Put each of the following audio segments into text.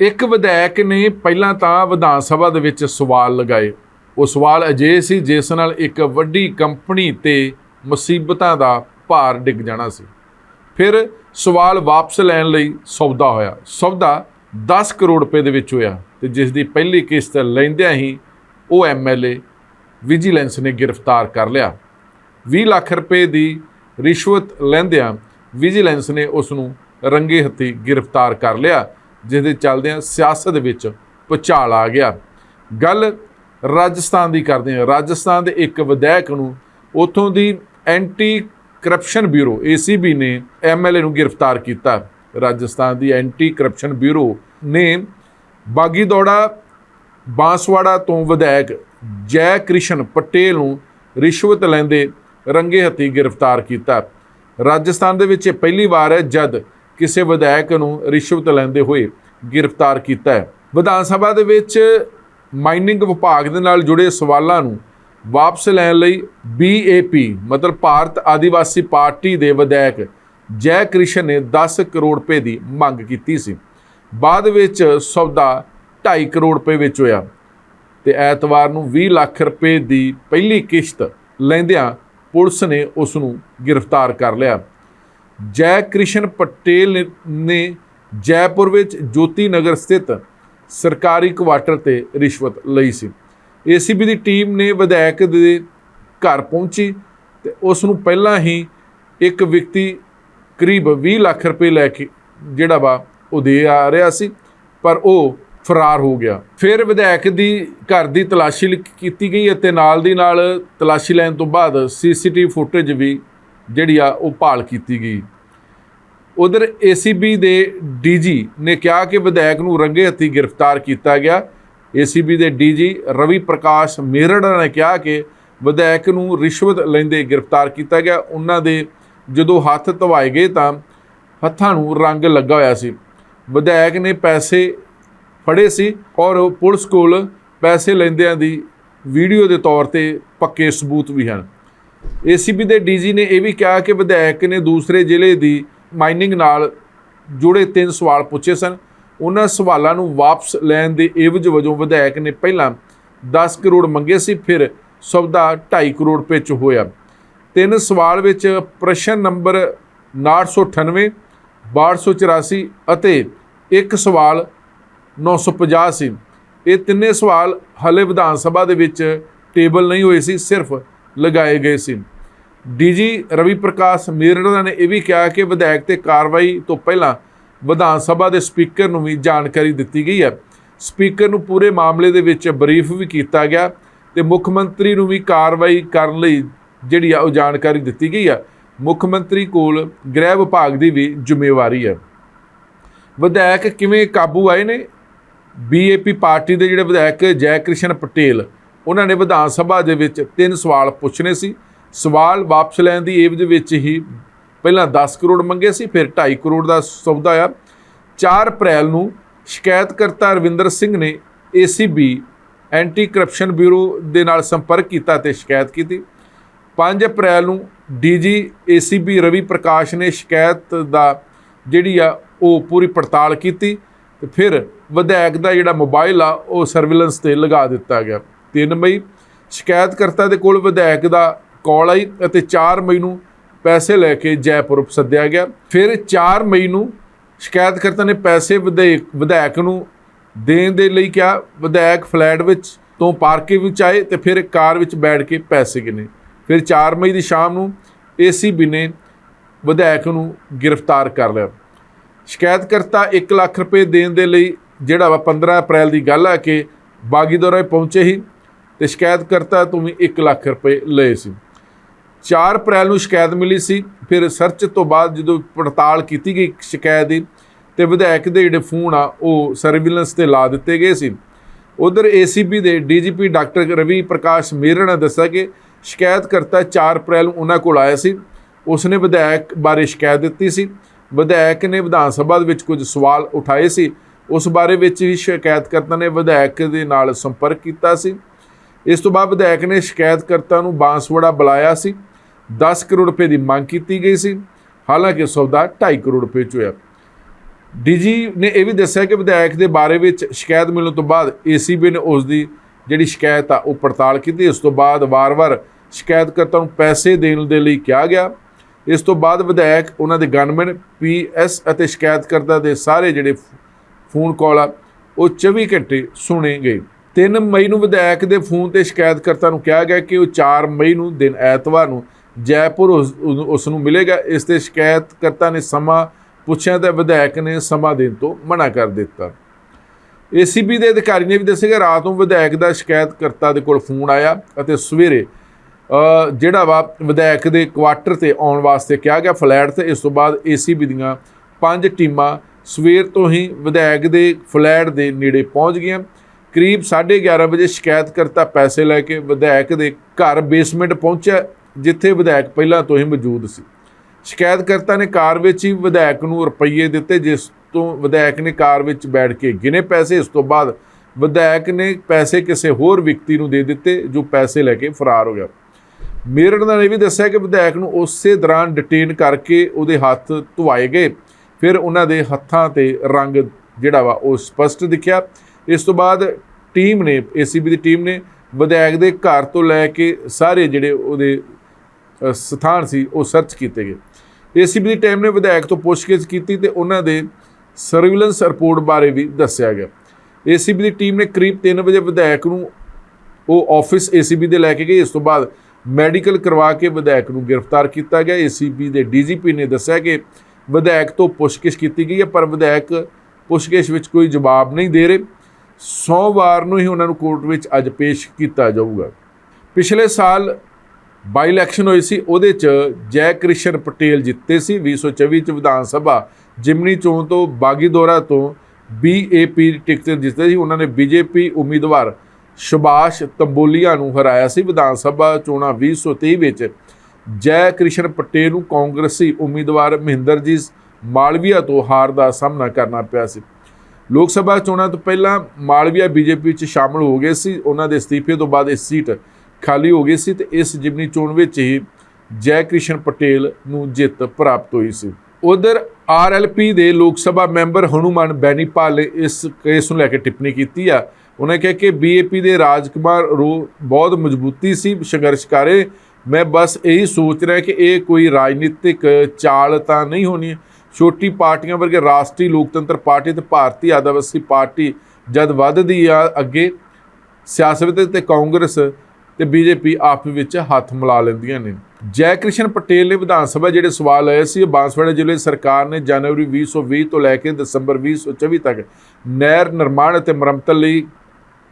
ਇੱਕ ਵਿਧਾਇਕ ਨੇ ਪਹਿਲਾਂ ਤਾਂ ਵਿਧਾਨ ਸਭਾ ਦੇ ਵਿੱਚ ਸਵਾਲ ਲਗਾਏ। ਉਹ ਸਵਾਲ ਅਜੇ ਸੀ ਜਿਸ ਨਾਲ ਇੱਕ ਵੱਡੀ ਕੰਪਨੀ ਤੇ ਮੁਸੀਬਤਾਂ ਦਾ ਭਾਰ ਡਿੱਗ ਜਾਣਾ ਸੀ। ਫਿਰ ਸਵਾਲ ਵਾਪਸ ਲੈਣ ਲਈ ਸੌਦਾ ਹੋਇਆ। ਸੌਦਾ 10 ਕਰੋੜ ਰੁਪਏ ਦੇ ਵਿੱਚ ਹੋਇਆ ਤੇ ਜਿਸ ਦੀ ਪਹਿਲੀ ਕਿਸ਼ਤ ਲੈਂਦਿਆਂ ਹੀ ਉਹ ਐਮਐਲਏ ਵਿਜੀਲੈਂਸ ਨੇ ਗ੍ਰਿਫਤਾਰ ਕਰ ਲਿਆ। 20 ਲੱਖ ਰੁਪਏ ਦੀ ਰਿਸ਼ਵਤ ਲੈਂਦਿਆਂ ਵਿਜੀਲੈਂਸ ਨੇ ਉਸ ਨੂੰ ਰੰਗੇ ਹੱਥੀ ਗ੍ਰਿਫਤਾਰ ਕਰ ਲਿਆ ਜਿਸ ਦੇ ਚੱਲਦਿਆਂ ਸਿਆਸਤ ਵਿੱਚ ਭੁਚਾਲ ਆ ਗਿਆ। ਗੱਲ ਰਾਜਸਥਾਨ ਦੀ ਕਰਦੇ ਹਾਂ ਰਾਜਸਥਾਨ ਦੇ ਇੱਕ ਵਿਧਾਇਕ ਨੂੰ ਉਥੋਂ ਦੀ ਐਂਟੀ ਕਰਪਸ਼ਨ ਬਿਊਰੋ ACB ਨੇ ਐਮਐਲਏ ਨੂੰ ਗ੍ਰਿਫਤਾਰ ਕੀਤਾ। ਰਾਜਸਥਾਨ ਦੀ ਐਂਟੀ ਕਰਪਸ਼ਨ ਬਿਊਰੋ ਨੇ ਬਾਗੀ ਦੌੜਾ ਬਾਂਸਵਾੜਾ ਤੋਂ ਵਿਧਾਇਕ ਜੈ ਕ੍ਰਿਸ਼ਨ ਪਟੇਲ ਨੂੰ ਰਿਸ਼ਵਤ ਲੈਂਦੇ ਰੰਗੇ ਹੱਥੀ ਗ੍ਰਿਫਤਾਰ ਕੀਤਾ। ਰਾਜਸਥਾਨ ਦੇ ਵਿੱਚ ਇਹ ਪਹਿਲੀ ਵਾਰ ਹੈ ਜਦ ਕਿਸੇ ਵਿਧਾਇਕ ਨੂੰ ਰਿਸ਼ਵਤ ਲੈਂਦੇ ਹੋਏ ਗ੍ਰਿਫਤਾਰ ਕੀਤਾ ਹੈ। ਵਿਧਾਨ ਸਭਾ ਦੇ ਵਿੱਚ ਮਾਈਨਿੰਗ ਵਿਭਾਗ ਦੇ ਨਾਲ ਜੁੜੇ ਸਵਾਲਾਂ ਨੂੰ ਵਾਪਸ ਲੈਣ ਲਈ BAP ਮਤਲਬ ਭਾਰਤ ਆਦੀਵਾਸੀ ਪਾਰਟੀ ਦੇ ਵਿਧਾਇਕ ਜੈ ਕ੍ਰਿਸ਼ਨ ਨੇ 10 ਕਰੋੜ ਰੁਪਏ ਦੀ ਮੰਗ ਕੀਤੀ ਸੀ। ਬਾਅਦ ਵਿੱਚ ਸੌਦਾ 2.5 ਕਰੋੜ ਰੁਪਏ ਵਿੱਚ ਹੋਇਆ ਤੇ ਐਤਵਾਰ ਨੂੰ 20 ਲੱਖ ਰੁਪਏ ਦੀ ਪਹਿਲੀ ਕਿਸ਼ਤ ਲੈਂਦਿਆਂ ਪੁਲਿਸ ਨੇ ਉਸ ਨੂੰ ਗ੍ਰਿਫਤਾਰ ਕਰ ਲਿਆ। ਜੈ ਕ੍ਰਿਸ਼ਨ ਪਟੇਲ ਨੇ- ਨੇ ਜੈਪੁਰ ਵਿੱਚ ਜੋਤੀ ਨਗਰ ਸਥਿਤ ਸਰਕਾਰੀ ਕੁਆਟਰ ਤੇ ਰਿਸ਼ਵਤ ਲਈ ਸੀ। ਏਸੀਬੀ ਦੀ ਟੀਮ ਨੇ ਵਿਧਾਇਕ ਦੇ ਘਰ ਪਹੁੰਚੀ ਤੇ ਉਸ ਨੂੰ ਪਹਿਲਾਂ ਹੀ ਇੱਕ ਵਿਅਕਤੀ ਕਰੀਬ 20 ਲੱਖ ਰੁਪਏ ਲੈ ਕੇ ਜਿਹੜਾ ਵਾ ਉਹ ਦੇ ਆ ਰਿਹਾ ਸੀ, ਪਰ ਉਹ ਫਰਾਰ ਹੋ ਗਿਆ। ਫਿਰ ਵਿਧਾਇਕ ਦੀ ਘਰ ਦੀ ਤਲਾਸ਼ੀ ਲ- ਕੀਤੀ ਗਈ ਅਤੇ ਨਾਲ ਦੀ ਨਾਲ ਤਲਾਸ਼ੀ ਲੈਣ ਤੋਂ ਬਾਅਦ ਸੀਸੀਟੀਵੀ ਫੁਟੇਜ ਵੀ ਜਿਹੜੀ ਆ ਉਹ ਭਾਲ ਕੀਤੀ ਗਈ। ਉਧਰ ACB ਦੇ ਡੀਜੀ ਨੇ ਕਿਹਾ ਕਿ ਵਿਧਾਇਕ ਨੂੰ ਰੰਗੇ ਹੱਥੀ ਗ੍ਰਿਫਤਾਰ ਕੀਤਾ ਗਿਆ। ACB ਦੇ ਡੀਜੀ ਰਵੀ ਪ੍ਰਕਾਸ਼ ਮੇਰੜਾ ਨੇ ਕਿਹਾ ਕਿ ਵਿਧਾਇਕ ਨੂੰ ਰਿਸ਼ਵਤ ਲੈਂਦੇ ਗ੍ਰਿਫਤਾਰ ਕੀਤਾ ਗਿਆ। ਉਹਨਾਂ ਦੇ ਜਦੋਂ ਹੱਥ ਧਵਾਏ ਗਏ ਤਾਂ ਹੱਥਾਂ ਨੂੰ ਰੰਗ ਲੱਗਾ ਹੋਇਆ ਸੀ। ਵਿਧਾਇਕ ਨੇ ਪੈਸੇ ਫੜੇ ਸੀ ਔਰ ਉਹ ਪੁਲਿਸ ਕੋਲ ਪੈਸੇ ਲੈਂਦਿਆਂ ਦੀ ਵੀਡੀਓ ਦੇ ਤੌਰ ਤੇ ਪੱਕੇ ਸਬੂਤ ਵੀ ਹਨ। ACB ਦੇ ਡੀਜੀ ਨੇ ਇਹ ਵੀ ਕਿਹਾ ਕਿ ਵਿਧਾਇਕ ਨੇ ਦੂਸਰੇ ਜ਼ਿਲ੍ਹੇ ਦੀ ਮਾਈਨਿੰਗ ਨਾਲ ਜੁੜੇ ਤਿੰਨ ਸਵਾਲ ਪੁੱਛੇ ਸਨ। ਉਹਨਾਂ ਸਵਾਲਾਂ ਨੂੰ ਵਾਪਸ ਲੈਣ ਦੇ ਏਵਜ ਵਜੋਂ ਵਿਧਾਇਕ ਨੇ ਪਹਿਲਾਂ 10 ਕਰੋੜ ਮੰਗੇ ਸੀ, ਫਿਰ ਸੌਦਾ 2.5 ਕਰੋੜ ਵਿੱਚ ਹੋਇਆ। ਤਿੰਨ ਸਵਾਲ ਵਿੱਚ ਪ੍ਰਸ਼ਨ ਨੰਬਰ 998 1284 ਅਤੇ ਇੱਕ ਸਵਾਲ 950 ਸੀ। ਇਹ ਤਿੰਨੇ ਸਵਾਲ ਹਲੇ ਵਿਧਾਨ ਸਭਾ ਦੇ ਵਿੱਚ ਟੇਬਲ ਨਹੀਂ ਹੋਏ ਸੀ, ਸਿਰਫ ਲਗਾਏ ਗਏ ਸੀ। ਡੀਜੀ ਰਵੀ ਪ੍ਰਕਾਸ਼ ਮੀਰੜਾ ਨੇ ਇਹ ਵੀ ਕਿਹਾ ਕਿ ਵਿਧਾਇਕ ਤੇ ਕਾਰਵਾਈ ਤੋਂ ਪਹਿਲਾਂ ਵਿਧਾਨ ਸਭਾ ਦੇ ਸਪੀਕਰ ਨੂੰ ਵੀ ਜਾਣਕਾਰੀ ਦਿੱਤੀ ਗਈ ਹੈ। ਸਪੀਕਰ ਨੂੰ ਪੂਰੇ ਮਾਮਲੇ ਦੇ ਵਿੱਚ ਬਰੀਫ ਵੀ ਕੀਤਾ ਗਿਆ ਤੇ ਮੁੱਖ ਮੰਤਰੀ ਨੂੰ ਵੀ ਕਾਰਵਾਈ ਕਰਨ ਲਈ ਜਿਹੜੀ ਆ ਉਹ ਜਾਣਕਾਰੀ ਦਿੱਤੀ ਗਈ ਆ। ਮੁੱਖ ਮੰਤਰੀ ਕੋਲ ਗ੍ਰਹਿ ਵਿਭਾਗ ਦੀ ਵੀ ਜ਼ਿੰਮੇਵਾਰੀ ਹੈ। ਵਿਧਾਇਕ ਕਿਵੇਂ ਕਾਬੂ ਆਏ ਨੇ? ਬੀਏਪੀ ਪਾਰਟੀ ਦੇ ਜਿਹੜੇ ਵਿਧਾਇਕ ਜੈ ਕ੍ਰਿਸ਼ਨ ਪਟੇਲ ਉਹਨਾਂ ਨੇ ਵਿਧਾਨ ਸਭਾ ਦੇ ਵਿੱਚ ਤਿੰਨ ਸਵਾਲ ਪੁੱਛਣੇ ਸੀ। ਸਵਾਲ ਵਾਪਸ ਲੈਣ ਦੀ ਏਵਜ ਵਿੱਚ ਹੀ ਪਹਿਲਾਂ 10 ਕਰੋੜ ਮੰਗੇ ਸੀ, ਫਿਰ 2.5 ਕਰੋੜ ਦਾ ਸੌਦਾ ਆ 4 ਅਪ੍ਰੈਲ ਨੂੰ ਸ਼ਿਕਾਇਤਕਰਤਾ ਰਵਿੰਦਰ ਸਿੰਘ ਨੇ ACB ਐਂਟੀ ਕਰਪਸ਼ਨ ਬਿਊਰੋ ਦੇ ਨਾਲ ਸੰਪਰਕ ਕੀਤਾ ਤੇ ਸ਼ਿਕਾਇਤ ਕੀਤੀ। 5 ਅਪ੍ਰੈਲ ਨੂੰ ਡੀਜੀ ACB ਰਵੀ ਪ੍ਰਕਾਸ਼ ਨੇ ਸ਼ਿਕਾਇਤ ਦਾ ਜਿਹੜੀ ਆ ਉਹ ਪੂਰੀ ਪੜਤਾਲ ਕੀਤੀ ਤੇ ਫਿਰ ਵਿਧਾਇਕ ਦਾ ਜਿਹੜਾ ਮੋਬਾਈਲ ਆ, ਉਹ ਸਰਵੇਲੈਂਸ ਤੇ ਲਗਾ ਦਿੱਤਾ ਗਿਆ। 3 ਮਈ। ਸ਼ਿਕਾਇਤਕਰਤਾ ਦੇ ਕੋਲ ਵਿਧਾਇਕ ਦਾ ਕਾਲ ਆਈ ਅਤੇ 4 ਮਈ ਨੂੰ ਪੈਸੇ ਲੈ ਕੇ ਜੈਪੁਰ ਸੱਦਿਆ ਗਿਆ। ਫਿਰ 4 ਮਈ ਨੂੰ ਸ਼ਿਕਾਇਤਕਰਤਾ ਨੇ ਪੈਸੇ ਵਿਧਾਇਕ ਵਿਧਾਇਕ ਨੂੰ ਦੇਣ ਦੇ ਲਈ ਕਿਹਾ। ਵਿਧਾਇਕ ਫਲੈਟ ਵਿੱਚ ਤੋਂ ਪਾਰਕਿੰਗ ਵਿੱਚ ਆਏ ਤੇ ਫਿਰ ਕਾਰ ਵਿੱਚ ਬੈਠ ਕੇ ਪੈਸੇ ਗਿਣੇ। ਫਿਰ 4 ਮਈ ਦੀ ਸ਼ਾਮ ਨੂੰ ACB ਨੇ ਵਿਧਾਇਕ ਨੂੰ ਗ੍ਰਿਫਤਾਰ ਕਰ ਲਿਆ। ਸ਼ਿਕਾਇਤਕਰਤਾ 1 ਲੱਖ ਰੁਪਏ ਦੇਣ ਦੇ ਲਈ ਜਿਹੜਾ ਵਾ 15 ਅਪ੍ਰੈਲ ਦੀ ਗੱਲ ਹੈ ਕਿ ਬਾਗੀਦੋਰਾ ਪਹੁੰਚੇ ਹੀ ਤੇ ਸ਼ਿਕਾਇਤਕਰਤਾ ਤੋਂ ਵੀ 1 ਲੱਖ ਰੁਪਏ ਲਏ ਸੀ। 4 ਅਪ੍ਰੈਲ ਨੂੰ ਸ਼ਿਕਾਇਤ ਮਿਲੀ ਸੀ, ਫਿਰ ਸਰਚ ਤੋਂ ਬਾਅਦ ਜਦੋਂ ਪੜਤਾਲ ਕੀਤੀ ਗਈ ਸ਼ਿਕਾਇਤ ਦੀ, ਤੇ ਵਿਧਾਇਕ ਦੇ ਜਿਹੜੇ ਫੋਨ ਆ, ਉਹ ਸਰਵੀਲੈਂਸ ਤੇ ਲਾ ਦਿੱਤੇ ਗਏ ਸੀ। ਉਧਰ ACB ਦੇ DGP ਡਾਕਟਰ ਰਵੀ ਪ੍ਰਕਾਸ਼ ਮੇਰਣ ਨੇ ਦੱਸਿਆ ਕਿ ਸ਼ਿਕਾਇਤ ਕਰਤਾ 4 ਅਪ੍ਰੈਲ ਨੂੰ ਉਹਨਾਂ ਕੋਲ ਆਇਆ ਸੀ। ਉਸਨੇ ਵਿਧਾਇਕ ਬਾਰੇ ਸ਼ਿਕਾਇਤ ਦਿੱਤੀ ਸੀ। ਵਿਧਾਇਕ ਨੇ ਵਿਧਾਨ ਸਭਾ ਦੇ ਵਿੱਚ ਕੁਝ ਸਵਾਲ ਉਠਾਏ ਸੀ। ਉਸ ਬਾਰੇ ਵਿੱਚ ਵੀ ਸ਼ਿਕਾਇਤਕਰਤਾ ਨੇ ਵਿਧਾਇਕ ਦੇ ਨਾਲ ਸੰਪਰਕ ਕੀਤਾ ਸੀ। ਇਸ ਤੋਂ ਬਾਅਦ ਵਿਧਾਇਕ ਨੇ ਸ਼ਿਕਾਇਤਕਰਤਾ ਨੂੰ ਬਾਂਸਵਾੜਾ ਬੁਲਾਇਆ ਸੀ। 10 ਕਰੋੜ ਰੁਪਏ ਦੀ ਮੰਗ ਕੀਤੀ ਗਈ ਸੀ। ਹਾਲਾਂਕਿ ਸੌਦਾ 2.5 ਕਰੋੜ ਰੁਪਏ ਚ ਹੋਇਆ। ਡੀਜੀ ਨੇ ਇਹ ਵੀ ਦੱਸਿਆ ਕਿ ਵਿਧਾਇਕ ਦੇ ਬਾਰੇ ਵਿੱਚ ਸ਼ਿਕਾਇਤ ਮਿਲਣ ਤੋਂ ਬਾਅਦ ਏਸੀਬੀ ਨੇ ਉਸ ਦੀ ਜਿਹੜੀ ਸ਼ਿਕਾਇਤ ਆ, ਉਹ ਪੜਤਾਲ ਕੀਤੀ। ਉਸ ਤੋਂ ਬਾਅਦ ਵਾਰ-ਵਾਰ ਸ਼ਿਕਾਇਤਕਰਤਾ ਨੂੰ ਪੈਸੇ ਦੇਣ ਦੇ ਲਈ ਕਿਹਾ ਗਿਆ। ਇਸ ਤੋਂ ਬਾਅਦ ਵਿਧਾਇਕ, ਉਹਨਾਂ ਦੇ ਗਨਮੈਨ ਪੀਐਸ ਅਤੇ ਸ਼ਿਕਾਇਤਕਰਤਾ ਦੇ ਸਾਰੇ ਜਿਹੜੇ ਫੋਨ ਕਾਲ ਆ, ਉਹ 24 ਘੰਟੇ ਸੁਣੇ ਗਏ। 3 ਮਈ ਨੂੰ ਵਿਧਾਇਕ ਦੇ ਫੋਨ ਤੇ ਸ਼ਿਕਾਇਤਕਰਤਾ ਨੂੰ ਕਿਹਾ ਗਿਆ ਕਿ ਉਹ 4 ਮਈ ਨੂੰ ਦਿਨ ਐਤਵਾਰ ਨੂੰ ਜੈਪੁਰ ਉਸ ਨੂੰ ਮਿਲੇਗਾ। ਇਸ ਤੇ ਸ਼ਿਕਾਇਤਕਰਤਾ ਨੇ ਸਮਾਂ ਪੁੱਛਿਆ ਤਾਂ ਵਿਧਾਇਕ ਨੇ ਸਮਾਂ ਦੇਣ ਤੋਂ ਮਨਾ ਕਰ ਦਿੱਤਾ। ਏਸੀਬੀ ਦੇ ਅਧਿਕਾਰੀ ਨੇ ਵੀ ਦੱਸਿਆ ਕਿ ਰਾਤ ਨੂੰ ਵਿਧਾਇਕ ਦਾ ਸ਼ਿਕਾਇਤਕਰਤਾ ਦੇ ਕੋਲ ਫੋਨ ਆਇਆ ਅਤੇ ਸਵੇਰੇ ਜਿਹੜਾ ਵਾ ਵਿਧਾਇਕ ਦੇ ਕੁਆਟਰ ਤੇ ਆਉਣ ਵਾਸਤੇ ਕਿਹਾ ਗਿਆ ਫਲੈਟ ਤੇ ਇਸ ਤੋਂ ਬਾਅਦ ਏਸੀਬੀ ਦੀਆਂ ਪੰਜ ਟੀਮਾਂ ਸਵੇਰ ਤੋਂ ਹੀ ਵਿਧਾਇਕ ਦੇ ਫਲੈਟ ਦੇ ਨੇੜੇ ਪਹੁੰਚ ਗਈਆਂ। ਕਰੀਬ 11:30 ਵਜੇ ਸ਼ਿਕਾਇਤਕਰਤਾ ਪੈਸੇ ਲੈ ਕੇ ਵਿਧਾਇਕ ਦੇ ਘਰ ਬੇਸਮੈਂਟ ਪਹੁੰਚਿਆ, ਜਿੱਥੇ ਵਿਧਾਇਕ ਪਹਿਲਾਂ ਤੋਂ ਹੀ ਮੌਜੂਦ ਸੀ। ਸ਼ਿਕਾਇਤਕਰਤਾ ਨੇ ਕਾਰ ਵਿੱਚ ਹੀ ਵਿਧਾਇਕ ਨੂੰ ਰੁਪਈਏ ਦਿੱਤੇ, ਜਿਸ ਤੋਂ ਵਿਧਾਇਕ ਨੇ ਕਾਰ ਵਿੱਚ ਬੈਠ ਕੇ ਗਿਣੇ ਪੈਸੇ। ਇਸ ਤੋਂ ਬਾਅਦ ਵਿਧਾਇਕ ਨੇ ਪੈਸੇ ਕਿਸੇ ਹੋਰ ਵਿਅਕਤੀ ਨੂੰ ਦੇ ਦਿੱਤੇ, ਜੋ ਪੈਸੇ ਲੈ ਕੇ ਫਰਾਰ ਹੋ ਗਿਆ। ਮੇਰੜ ਨੇ ਇਹ ਵੀ ਦੱਸਿਆ ਕਿ ਵਿਧਾਇਕ ਨੂੰ ਉਸੇ ਦੌਰਾਨ ਡਿਟੇਨ ਕਰਕੇ ਉਹਦੇ ਹੱਥ ਧੁਆਏ ਗਏ। ਫਿਰ ਉਹਨਾਂ ਦੇ ਹੱਥਾਂ ਤੇ ਰੰਗ ਜਿਹੜਾ ਵਾ, ਉਹ ਸਪਸ਼ਟ ਦਿਖਿਆ। ਇਸ ਤੋਂ ਬਾਅਦ ਟੀਮ ਨੇ ਏਸੀਬੀ ਦੀ ਟੀਮ ਨੇ ਵਿਧਾਇਕ ਦੇ ਘਰ ਤੋਂ ਲੈ ਕੇ ਸਾਰੇ ਜਿਹੜੇ ਉਹਦੇ ਸਥਾਨ ਸੀ, ਉਹ ਸਰਚ ਕੀਤੇ ਗਏ। ਏਸੀਬੀ ਦੀ ਟੀਮ ਨੇ ਵਿਧਾਇਕ ਤੋਂ ਪੁੱਛਗਿੱਛ ਕੀਤੀ ਤੇ ਉਹਨਾਂ ਦੇ ਸਰਵੇਲੈਂਸ ਰਿਪੋਰਟ ਬਾਰੇ ਵੀ ਦੱਸਿਆ ਗਿਆ। ਏਸੀਬੀ ਦੀ ਟੀਮ ਨੇ ਕਰੀਬ 3 ਵਜੇ ਵਿਧਾਇਕ ਨੂੰ ਉਹ ਆਫਿਸ ਏਸੀਬੀ ਦੇ ਲੈ ਕੇ ਗਏ। ਇਸ ਤੋਂ ਬਾਅਦ ਮੈਡੀਕਲ ਕਰਵਾ ਕੇ ਵਿਧਾਇਕ ਨੂੰ ਗ੍ਰਿਫਤਾਰ ਕੀਤਾ ਗਿਆ। ਏਸੀਬੀ ਦੇ ਡੀਜੀਪੀ ਨੇ ਦੱਸਿਆ ਕਿ ਵਿਧਾਇਕ ਤੋਂ ਪੁੱਛਗਿੱਛ ਕੀਤੀ ਗਈ ਹੈ, ਪਰ ਵਿਧਾਇਕ ਪੁੱਛਗਿੱਛ ਵਿੱਚ ਕੋਈ ਜਵਾਬ ਨਹੀਂ ਦੇ ਰਹੇ। ਸੋਮਵਾਰ ਨੂੰ ਹੀ ਉਹਨਾਂ ਨੂੰ ਕੋਰਟ ਵਿੱਚ ਅੱਜ ਪੇਸ਼ ਕੀਤਾ ਜਾਊਗਾ। ਪਿਛਲੇ ਸਾਲ ਬਾਈ ਇਲੈਕਸ਼ਨ ਹੋਈ ਸੀ, ਉਹਦੇ ਚ ਜੈ ਕ੍ਰਿਸ਼ਨ ਪਟੇਲ ਜਿੱਤੇ ਸੀ 2024 ਚ ਵਿਧਾਨ ਸਭਾ, ਜਿਮਨੀ ਚੋਣ ਤੋਂ ਬਾਗੀਦੋਰਾ ਤੋਂ ਬੀਏਪੀ ਟਿਕਟ ਤੇ ਜਿੱਤੇ ਸੀ, ਉਹਨਾਂ ਨੇ ਬੀਜੇਪੀ ਉਮੀਦਵਾਰ ਸੁਭਾਸ਼ ਤੰਬੋਲੀਆ ਨੂੰ ਹਰਾਇਆ ਸੀ ਵਿਧਾਨ ਸਭਾ ਚੋਣਾਂ 2023 ਵਿੱਚ। ਜੈ ਕ੍ਰਿਸ਼ਨ ਪਟੇਲ ਨੂੰ ਕਾਂਗਰਸੀ ਉਮੀਦਵਾਰ ਮਹਿੰਦਰਜੀਤ ਮਾਲਵੀਆ ਤੋਂ ਹਾਰ ਦਾ ਸਾਹਮਣਾ ਕਰਨਾ ਪਿਆ ਸੀ। ਲੋਕ ਸਭਾ ਚੋਣਾਂ ਤੋਂ ਪਹਿਲਾਂ ਮਾਲਵੀਆ ਬੀਜੇਪੀ ਵਿੱਚ ਸ਼ਾਮਲ ਹੋ ਗਏ ਸੀ। ਉਹਨਾਂ ਦੇ ਅਸਤੀਫੇ ਤੋਂ ਬਾਅਦ ਇਹ ਸੀਟ ਖਾਲੀ ਹੋ ਗਈ ਸੀ ਤੇ ਇਸ ਜਿਮਨੀ ਚੋਣ ਵਿੱਚ ਹੀ ਜੈ ਕ੍ਰਿਸ਼ਨ ਪਟੇਲ ਨੂੰ ਜਿੱਤ ਪ੍ਰਾਪਤ ਹੋਈ ਸੀ। ਉਧਰ ਆਰਐਲਪੀ ਦੇ ਲੋਕ ਸਭਾ ਮੈਂਬਰ ਹਨੂਮਾਨ ਬੈਨੀਪਾਲ ਨੇ ਇਸ ਕੇਸ ਨੂੰ ਲੈ ਕੇ ਟਿੱਪਣੀ ਕੀਤੀ ਆ। ਉਹਨੇ ਕਿਹਾ ਕਿ ਬੀਏਪੀ ਦੇ ਰਾਜਕੁਮਾਰ ਰੋ ਬਹੁਤ ਮਜ਼ਬੂਤੀ ਸੀ, ਸੰਘਰਸ਼ ਕਰੇ ਮੈਂ ਬਸ ਇਹੀ ਸੋਚ ਰਿਹਾ ਕਿ ਇਹ ਕੋਈ ਰਾਜਨੀਤਿਕ ਚਾਲ ਤਾਂ ਨਹੀਂ ਹੋਣੀ। ਛੋਟੀ ਪਾਰਟੀਆਂ ਵਰਗੇ ਰਾਸ਼ਟਰੀ ਲੋਕਤੰਤਰ ਪਾਰਟੀ ਤੇ ਭਾਰਤੀ ਆਦਿਵਾਸੀ ਪਾਰਟੀ ਜਦ ਵੱਧਦੀ ਆ ਅੱਗੇ, ਸਿਆਸਤ ਤੇ ਕਾਂਗਰਸ ਤੇ ਬੀਜੇਪੀ ਆਪਸ ਵਿੱਚ ਹੱਥ ਮਿਲਾ ਲੈਂਦੀਆਂ ਨੇ। ਜੈ ਕ੍ਰਿਸ਼ਨ ਪਟੇਲ ਨੇ ਵਿਧਾਨ ਸਭਾ ਜਿਹੜੇ ਸਵਾਲ ਆਏ ਸੀ, ਉਹ ਬਾਂਸਵਾੜਾ ਜ਼ਿਲ੍ਹੇ ਸਰਕਾਰ ਨੇ ਜਨਵਰੀ 2020 ਤੋਂ ਲੈ ਕੇ ਦਸੰਬਰ 2024 ਤੱਕ ਨਹਿਰ ਨਿਰਮਾਣ ਅਤੇ ਮੁਰੰਮਤ ਲਈ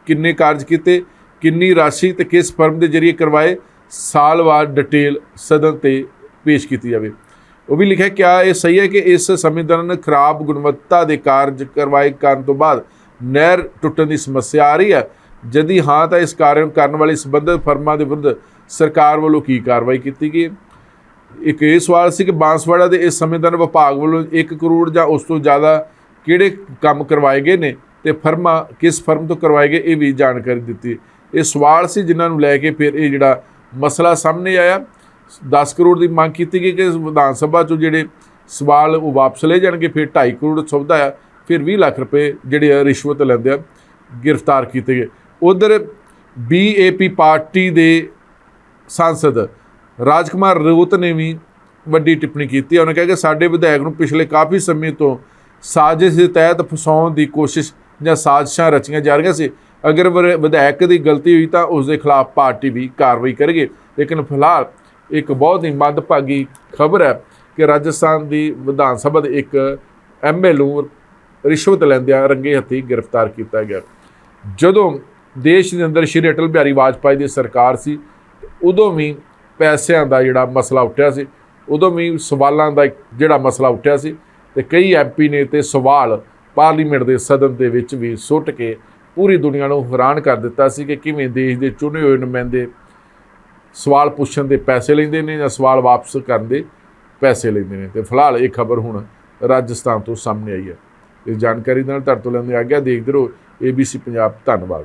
ਕਿੰਨੇ ਕਾਰਜ ਕੀਤੇ, ਕਿੰਨੀ ਰਾਸ਼ੀ ਤੇ ਕਿਸ ਫਰਮ ਦੇ ਜ਼ਰੀਏ ਕਰਵਾਏ ਸਾਲਵਾਰ ਡਿਟੇਲ ਸਦਨ ਤੇ ਪੇਸ਼ ਕੀਤੀ ਜਾਵੇ। ਉਹ ਵੀ ਲਿਖਿਆ, ਕਿਆ ਇਹ ਸਹੀ ਹੈ ਕਿ ਇਸ ਸਮੇਂ ਦੌਰਾਨ ਖਰਾਬ ਗੁਣਵੱਤਾ ਦੇ ਕਾਰਜ ਕਰਵਾਏ ਕਰਨ ਤੋਂ ਬਾਅਦ ਨਹਿਰ ਟੁੱਟਣ ਦੀ ਸਮੱਸਿਆ ਆ ਰਹੀ ਹੈ? ਜਦੀ ਹਾਂ ਤਾਂ ਇਸ ਕਾਰਨ ਕਰਨ ਵਾਲੇ ਸੰਬੰਧਿਤ ਫਰਮਾਂ ਦੇ ਵਿਰੁੱਧ ਸਰਕਾਰ ਵੱਲੋਂ ਕੀ ਕਾਰਵਾਈ ਕੀਤੀ ਗਈ? ਇੱਕ ਇਹ ਸਵਾਲ ਸੀ ਕਿ ਬਾਂਸਵਾੜਾ ਦੇ ਇਸ ਸਮੇਂ ਦੌਰਾਨ ਵਿਭਾਗ ਵੱਲੋਂ 1 ਕਰੋੜ ਜਾਂ ਉਸ ਤੋਂ ਜ਼ਿਆਦਾ ਕਿਹੜੇ ਕੰਮ ਕਰਵਾਏ ਗਏ ਨੇ ਤੇ ਫਰਮਾਂ ਕਿਸ ਫਰਮ ਤੋਂ ਕਰਵਾਏ ਗਏ, ਇਹ ਵੀ ਜਾਣਕਾਰੀ ਦਿੱਤੀ। ਇਹ ਸਵਾਲ ਸੀ ਜਿਨ੍ਹਾਂ ਨੂੰ ਲੈ ਕੇ ਫਿਰ ਇਹ ਜਿਹੜਾ ਮਸਲਾ ਸਾਹਮਣੇ ਆਇਆ। 10 ਕਰੋੜ ਦੀ ਮੰਗ ਕੀਤੀ ਗਈ ਕਿ ਵਿਧਾਨ ਸਭਾ ਚੋਂ ਜਿਹੜੇ ਸਵਾਲ ਉਹ ਵਾਪਸ ਲੈ ਜਾਣਗੇ, ਫਿਰ 2.5 ਕਰੋੜ ਸੌਦਾ ਆ, ਫਿਰ 20 ਲੱਖ ਰੁਪਏ ਜਿਹੜੇ ਆ ਰਿਸ਼ਵਤ ਲੈਂਦੇ ਆ, ਗ੍ਰਿਫਤਾਰ ਕੀਤੇ ਗਏ। ਉਧਰ ਬੀਏਪੀ ਪਾਰਟੀ ਦੇ ਸਾਂਸਦ ਰਾਜਕੁਮਾਰ ਰੋਤ ਨੇ ਵੀ ਵੱਡੀ ਟਿੱਪਣੀ ਕੀਤੀ ਉਹਨੇ ਕਿਹਾ ਕਿ ਸਾਡੇ ਵਿਧਾਇਕ ਨੂੰ ਪਿਛਲੇ ਕਾਫੀ ਸਮੇਂ ਤੋਂ ਸਾਜ਼ਿਸ਼ ਦੇ ਤਹਿਤ ਫਸਾਉਣ ਦੀ ਕੋਸ਼ਿਸ਼ ਜਾਂ ਸਾਜ਼ਿਸ਼ਾਂ ਰਚੀਆਂ ਜਾ ਰਹੀਆਂ ਸੀ। ਅਗਰ ਵਰ- ਵਿਧਾਇਕ ਦੀ ਗਲਤੀ ਹੋਈ ਤਾਂ ਉਸ ਦੇ ਖਿਲਾਫ ਪਾਰਟੀ ਵੀ ਕਾਰਵਾਈ ਕਰੇਗੀ। ਲੇਕਿਨ ਫਿਲਹਾਲ ਇੱਕ ਬਹੁਤ ਹੀ ਮੰਦਭਾਗੀ ਖਬਰ ਹੈ ਕਿ ਰਾਜਸਥਾਨ ਦੀ ਵਿਧਾਨ ਸਭਾ ਦੇ ਇੱਕ ਐਮਐਲਏ ਨੂੰ ਰਿਸ਼ਵਤ ਲੈਂਦਿਆਂ ਰੰਗੇ ਹੱਥੀ ਗ੍ਰਿਫਤਾਰ ਕੀਤਾ ਗਿਆ। ਜਦੋਂ ਦੇਸ਼ ਦੇ ਅੰਦਰ ਸ਼੍ਰੀ ਅਟਲ ਬਿਹਾਰੀ ਵਾਜਪਾਈ ਦੀ ਸਰਕਾਰ ਸੀ, ਉਦੋਂ ਵੀ ਪੈਸਿਆਂ ਦਾ ਜਿਹੜਾ ਮਸਲਾ ਉੱਠਿਆ ਸੀ, ਉਦੋਂ ਵੀ ਸਵਾਲਾਂ ਦਾ ਜਿਹੜਾ ਮਸਲਾ ਉੱਠਿਆ ਸੀ ਤੇ ਕਈ ਐਮਪੀ ਨੇ ਤੇ ਸਵਾਲ ਪਾਰਲੀਮੈਂਟ ਦੇ ਸਦਨ ਦੇ ਵਿੱਚ ਵੀ ਸੁੱਟ ਕੇ ਪੂਰੀ ਦੁਨੀਆ ਨੂੰ ਹੈਰਾਨ ਕਰ ਦਿੱਤਾ ਸੀ ਕਿ ਕਿਵੇਂ ਦੇਸ਼ ਦੇ ਚੁਣੇ ਹੋਏ ਨੁਮਾਇੰਦੇ ਸਵਾਲ ਪੁੱਛਣ ਦੇ ਪੈਸੇ ਲੈਂਦੇ ਨੇ ਜਾਂ ਸਵਾਲ ਵਾਪਸ ਕਰਨ ਦੇ ਪੈਸੇ ਲੈਂਦੇ ਨੇ। ਤੇ ਫਿਲਹਾਲ ਇਹ ਖਬਰ ਹੁਣ ਰਾਜਸਥਾਨ ਤੋਂ ਸਾਹਮਣੇ ਆਈ ਹੈ। ਇਸ ਜਾਣਕਾਰੀ ਨਾਲ ਤੁਹਾਡੇ ਤੋਂ ਲੈਂਦੇ ਆਗਿਆ ਦੇਖਦੇ ਰਹੋ। ABC ਪੰਜਾਬ, ਧੰਨਵਾਦ।